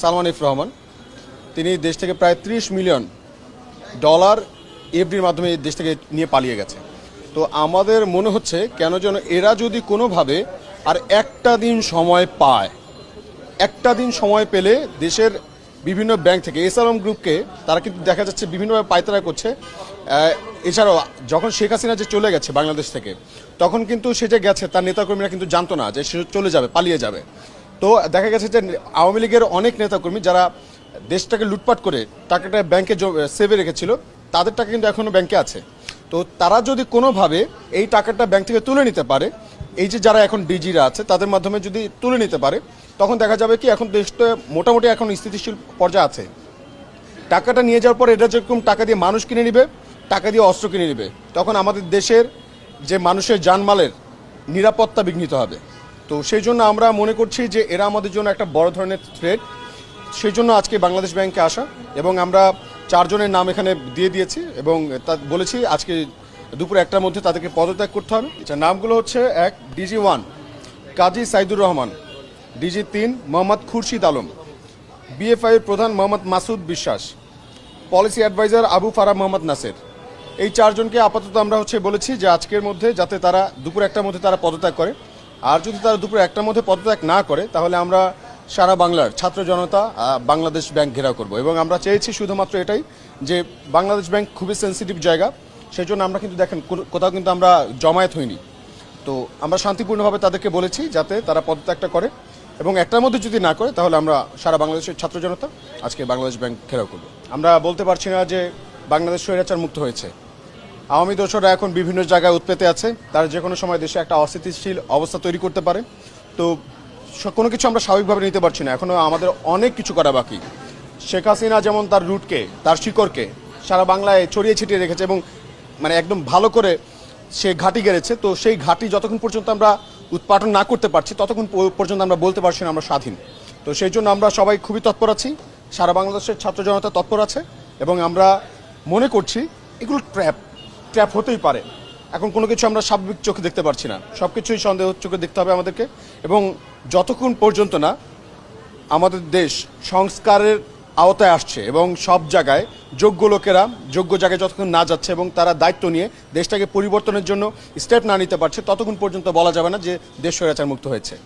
Salman if Rahman. তিনি দেশ থেকে প্রায় ত্রিশ মিলিয়ন ডলার এফডির মাধ্যমে দেশ থেকে নিয়ে পালিয়ে গেছে। তো আমাদের মনে হচ্ছে কেন যেন এরা যদি কোনোভাবে আর একটা দিন সময় পায়, একটা দিন সময় পেলে দেশের বিভিন্ন ব্যাংক থেকে এসআরএম গ্রুপকে তারা কিন্তু দেখা যাচ্ছে বিভিন্নভাবে পায়তারা করছে। এছাড়াও যখন শেখ হাসিনা যে চলে গেছে বাংলাদেশ থেকে, তখন কিন্তু সে যে গেছে তার নেতাকর্মীরা কিন্তু জানতো না যে সে চলে যাবে, পালিয়ে যাবে। তো দেখা গেছে যে আওয়ামী লীগের অনেক নেতাকর্মী যারা দেশটাকে লুটপাট করে টাকাটা ব্যাংকে সেভে রেখেছিল, তাদের টাকা কিন্তু এখনও ব্যাংকে আছে। তো তারা যদি কোনোভাবে এই টাকাটা ব্যাংক থেকে তুলে নিতে পারে, এই যে যারা এখন ডিজিরা আছে, তাদের মাধ্যমে যদি তুলে নিতে পারে, তখন দেখা যাবে কি এখন দেশটা মোটামুটি এখন স্থিতিশীল পর্যায়ে আছে। টাকাটা নিয়ে যাওয়ার পর এটা যেরকম টাকা দিয়ে মানুষ কিনে নিবে, টাকা দিয়ে অস্ত্র কিনে নিবে, তখন আমাদের দেশের যে মানুষের জানমালের নিরাপত্তা বিঘ্নিত হবে। তো সেই জন্য আমরা মনে করছি যে এরা আমাদের জন্য একটা বড় ধরনের থ্রেট সেই জন্য আজকে বাংলাদেশ ব্যাংকে আসা এবং আমরা চারজনের নাম এখানে দিয়ে দিয়েছি এবং তা বলেছি আজকে দুপুর একটার মধ্যে তাদেরকে পদত্যাগ করতে হবে। নামগুলো হচ্ছে এক, DG one, Kazi Saidur Rahman, DG তিন, মোহাম্মদ খুরশিদ আলম, বিএফআই এর প্রধান মোহাম্মদ মাসুদ বিশ্বাস, পলিসি অ্যাডভাইজার আবু ফারা মোহাম্মদ নাসের। এই চারজনকে আপাতত আমরা হচ্ছে বলেছি যে আজকের মধ্যে যাতে তারা দুপুর একটার মধ্যে তারা পদত্যাগ করে। আর যদি তারা দুপুর একটার মধ্যে পদত্যাগ না করে, তাহলে আমরা সারা বাংলার ছাত্র জনতা বাংলাদেশ ব্যাংক ঘেরাও করব। এবং আমরা চেয়েছি শুধুমাত্র এটাই যে বাংলাদেশ ব্যাংক খুবই সেন্সিটিভ জায়গা। সেই জন্য আমরা কিন্তু দেখেন কোথাও কিন্তু আমরা জমায়েত হইনি। তো আমরা শান্তিপূর্ণভাবে তাদেরকে বলেছি যাতে তারা পদত্যাগটা করে এবং একটার মধ্যে যদি না করে, তাহলে আমরা সারা বাংলাদেশের ছাত্র জনতা আজকে বাংলাদেশ ব্যাংক ঘেরাও করব। আমরা বলতে পারছি না যে বাংলাদেশ স্বৈরাচার মুক্ত হয়েছে। আওয়ামী দোষরা এখন বিভিন্ন জায়গায় উৎপেতে আছে। তারা যে কোনো সময় দেশে একটা অস্থিতিশীল অবস্থা তৈরি করতে পারে। তো কোনো কিছু আমরা স্বাভাবিকভাবে নিতে পারছি না। এখনও আমাদের অনেক কিছু করা বাকি। শেখ হাসিনা যেমন তার রুটকে, তার শিকড়কে সারা বাংলায় ছড়িয়ে ছিটিয়ে রেখেছে এবং মানে একদম ভালো করে সে ঘাঁটি গেড়েছে। তো সেই ঘাঁটি যতক্ষণ পর্যন্ত আমরা উৎপাদন না করতে পারছি, ততক্ষণ পর্যন্ত আমরা বলতে পারছি না আমরা স্বাধীন। তো সেই জন্য আমরা সবাই খুবই তৎপর আছি। সারা বাংলাদেশের ছাত্র জনতা তৎপর আছে এবং আমরা মনে করছি এগুলো ট্র্যাপ। ট্র্যাপ হতেই পারে। এখন কোনো কিছু আমরা স্বাভাবিক চোখে দেখতে পারছি না। সব কিছুই সন্দেহ চোখে দেখতে হবে আমাদেরকে। এবং যতক্ষণ পর্যন্ত না আমাদের দেশ সংস্কারের আওতায় আসছে এবং সব জায়গায় যোগ্য লোকেরা, যোগ্য জায়গায় যতক্ষণ না যাচ্ছে এবং তারা দায়িত্ব নিয়ে দেশটাকে পরিবর্তনের জন্য স্টেপ না নিতে পারছে, ততক্ষণ পর্যন্ত বলা যাবে না যে দেশ স্বৈরাচার মুক্ত হয়েছে।